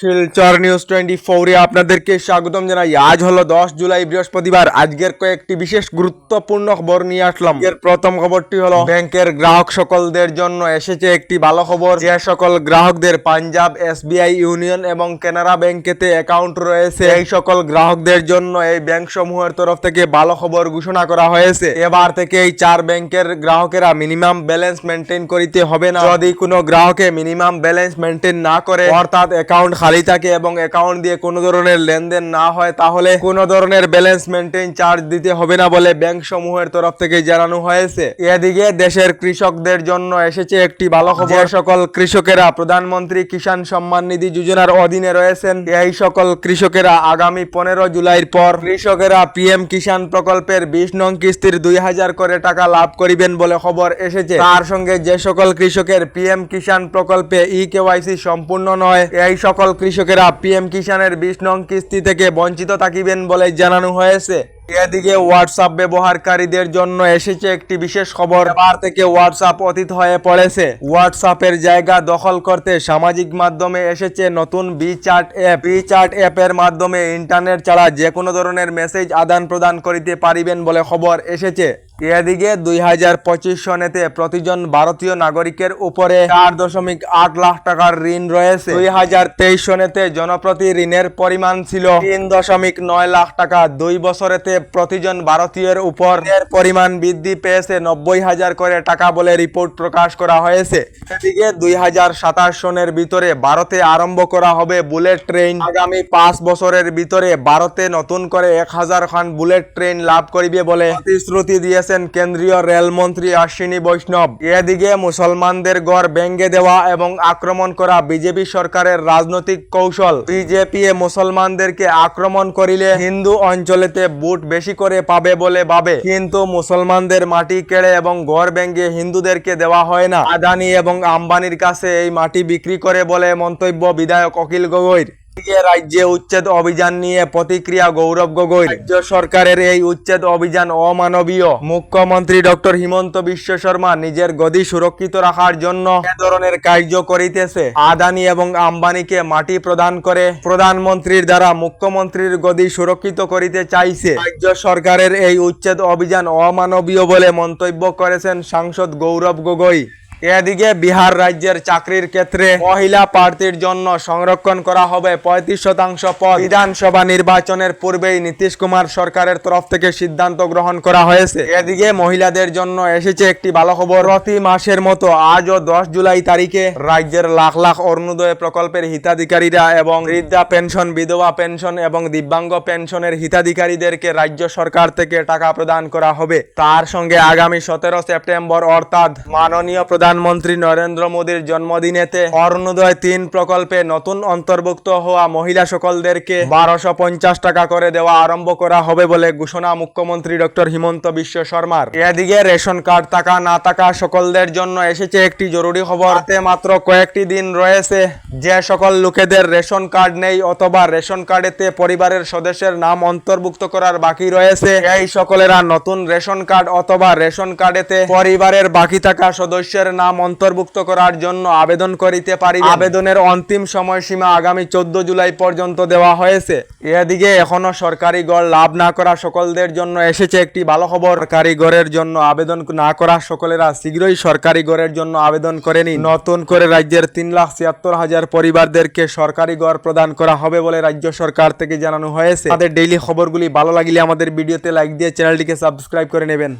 Silchar news twenty ফোরে আপনাদেরকে স্বাগতম জানাই। আজ হলো দশ জুলাই, বৃহস্পতিবার। আজকের কয়েকটি বিশেষ গুরুত্বপূর্ণ খবর নিয়ে আসলাম। এর প্রথম খবরটি হলো, ব্যাংকের গ্রাহক সকলদের জন্য এসেছে একটি ভালো খবর। যে সকল গ্রাহকদের পাঞ্জাব, এসবিআই, ইউনিয়ন এবং কানাড়া ব্যাংকেতে অ্যাকাউন্ট রয়েছে এই সকল গ্রাহকদের জন্য এই ব্যাংক সমূহের তরফ থেকে ভালো খবর ঘোষণা করা হয়েছে। এবার থেকে এই চার ব্যাংকের গ্রাহকেরা মিনিমাম ব্যালেন্স মেনটেন করিতে হবে না। যদি কোনো গ্রাহকে মিনিমাম ব্যালেন্স মেনটেন না করে, অর্থাৎ অ্যাকাউন্ট খালি থাকে এবং অ্যাকাউন্ট দিয়ে কোনো ধরনের লেনদেন না হয় তাহলে কোনো ধরনের ব্যালেন্স মেনটেন চার্জ দিতে হবে না বলে ব্যাংক সমূহের তরফ থেকে জানানো হয়েছে। এদিকে দেশের কৃষকদের জন্য এসেছে একটি ভালো খবর। সকল কৃষকেরা প্রধানমন্ত্রী কিষাণ সম্মান নিধি যোজনার অধীনে রয়েছেন। এই সকল কৃষকেরা আগামী পনেরো জুলাইয়ের পর কৃষকেরা পিএম কিষাণ প্রকল্পের বিশ নং কিস্তির দুই হাজার করে টাকা লাভ করিবেন বলে খবর এসেছে। তার সঙ্গে যে সকল কৃষকের পিএম কিষাণ প্রকল্পে ই কেওয়াইসি সম্পূর্ণ নয় এই সকল কৃষকেরা পিএম কিষাণের বিশ নং কিস্তি থেকে বঞ্চিত থাকিবেন বলে জানানো হয়েছে। এদিকে হোয়াটসঅ্যাপ ব্যবহারকারীদের জন্য এসেছে একটি বিশেষ খবর। এবার থেকে হোয়াটসঅ্যাপ অতীত হয়ে পড়েছে। হোয়াটসঅ্যাপের জায়গা দখল করতে সামাজিক মাধ্যমে এসেছে নতুন B chart app B chart অ্যাপের মাধ্যমে ইন্টারনেট ছাড়া যে কোনো ধরনের মেসেজ আদান প্রদান করিতে পারিবেন বলে খবর এসেছে। এদিকে দুই হাজার পঁচিশ সনেতে প্রতিজন ভারতীয় নাগরিকের উপরে চার দশমিক আট লাখ টাকার ঋণ রয়েছে। দুই হাজার তেইশ সনেতে জনপ্রতি ঋণের পরিমাণ ছিল তিন দশমিক নয় লাখ টাকা। দুই বছরেতে প্রতিজন ভারতীয়ের উপর ঋণের পরিমাণ বৃদ্ধি পেয়েছে নব্বই হাজার করে টাকা বলে রিপোর্ট প্রকাশ করা হয়েছে। এদিকে দুই হাজার সাতাশ সনের ভিতরে ভারতে আরম্ভ করা হবে বুলেট ট্রেন। আগামী পাঁচ বছরের ভিতরে ভারতে নতুন করে এক হাজার খান বুলেট ট্রেন লাভ করিবে বলে প্রতিশ্রুতি দিয়েছেন কেন্দ্রীয় রেলমন্ত্রী অশ্বিনী বৈষ্ণব। এদিকে মুসলমানদের গড় ব্যঙ্গে দেওয়া এবং আক্রমণ করা বিজেপি সরকারের রাজনৈতিক কৌশল। বিজেপি মুসলমানদেরকে আক্রমণ করিলে হিন্দু অঞ্চলেতে বুট বেশি করে পাবে বলে ভাবে। কিন্তু মুসলমানদের মাটি কেড়ে এবং গড় ব্যাঙ্গে হিন্দুদেরকে দেওয়া হয় না। আদানি এবং আম্বানির কাছে এই মাটি বিক্রি করে বলে মন্তব্য বিধায়ক অখিল গগৈর। রাজ্যে উচ্ছেদ অভিযান নিয়ে প্রতিক্রিয়া গৌরব গগৈ। রাজ্য সরকারের এই উচ্ছেদ অভিযান অমানবীয়। মুখ্যমন্ত্রী ডক্টর হিমন্ত বিশ্ব শর্মা নিজের গদি সুরক্ষিত রাখার জন্য ধরনের কার্য করিতেছে। আদানি এবং আম্বানিকে মাটি প্রদান করে প্রধানমন্ত্রীর দ্বারা মুখ্যমন্ত্রীর গদি সুরক্ষিত করিতে চাইছে। রাজ্য সরকারের এই উচ্ছেদ অভিযান অমানবীয় বলে মন্তব্য করেছেন সাংসদ গৌরব গগৈ। এদিকে বিহার রাজ্যের চাকরির ক্ষেত্রে মহিলা প্রার্থীর জন্য সংরক্ষণ করা হবে পঁয়ত্রিশ শতাংশ পদ। বিধানসভা নির্বাচনের পূর্বেই নীতিশ কুমার সরকারের তরফ থেকে সিদ্ধান্ত গ্রহণ করা হয়েছে। এদিকে মহিলাদের জন্য এসেছে একটি ভালো খবর প্রতি মাসের মতো আজও দশ জুলাই তারিখে রাজ্যের লাখ লাখ অরুণোদয় প্রকল্পের হিতাধিকারীরা এবং বৃদ্ধা পেনশন, বিধবা পেনশন এবং দিব্যাঙ্গ পেনশনের হিতাধিকারীদেরকে রাজ্য সরকার থেকে টাকা প্রদান করা হবে। তার সঙ্গে আগামী সতেরো সেপ্টেম্বর অর্থাৎ মাননীয় প্রধানমন্ত্রী নরেন্দ্র মোদীর জন্মদিনেতে অরুণোদয় তিন প্রকল্পে নতুন অন্তর্ভুক্ত হওয়া মহিলা সকলদেরকে বারোশো পঞ্চাশ টাকা করে দেওয়া আরম্ভ করা হবে বলে ঘোষণা মুখ্যমন্ত্রী ডক্টর হিমন্ত বিশ্ব শর্মার। এদিকে রেশন কার্ড থাকা, না থাকা সকলদের জন্য এসেছে একটি জরুরি খবর। মাত্র কয়েকটি দিন রয়েছে। যে সকল লোকেদের রেশন কার্ড নেই অথবা রেশন কার্ডেতে পরিবারের সদস্যের নাম অন্তর্ভুক্ত করার বাকি রয়েছে, এই সকলেরা নতুন রেশন কার্ড অথবা রেশন কার্ডেতে পরিবারের বাকি থাকা সদস্যের নাম অন্তর্ভুক্ত করার জন্য আবেদন করিতে পারি আবেদনের অন্তিম সময়সীমা আগামী চোদ্দ জুলাই পর্যন্ত দেওয়া হয়েছে। এদিকে এখনও সরকারি গড় লাভ না করা সকলদের জন্য এসেছে একটি ভালো খবর। সরকারি গড়ের জন্য আবেদন না করা সকলেরা শীঘ্রই সরকারি গড়ের জন্য আবেদন করেনি নতুন করে রাজ্যের তিন লাখ ছিয়াত্তর হাজার পরিবারদেরকে সরকারি গড় প্রদান করা হবে বলে রাজ্য সরকার থেকে জানানো হয়েছে। আমাদের ডেইলি খবরগুলি ভালো লাগলে আমাদের ভিডিওতে লাইক দিয়ে চ্যানেলটিকে সাবস্ক্রাইব করে নেবেন।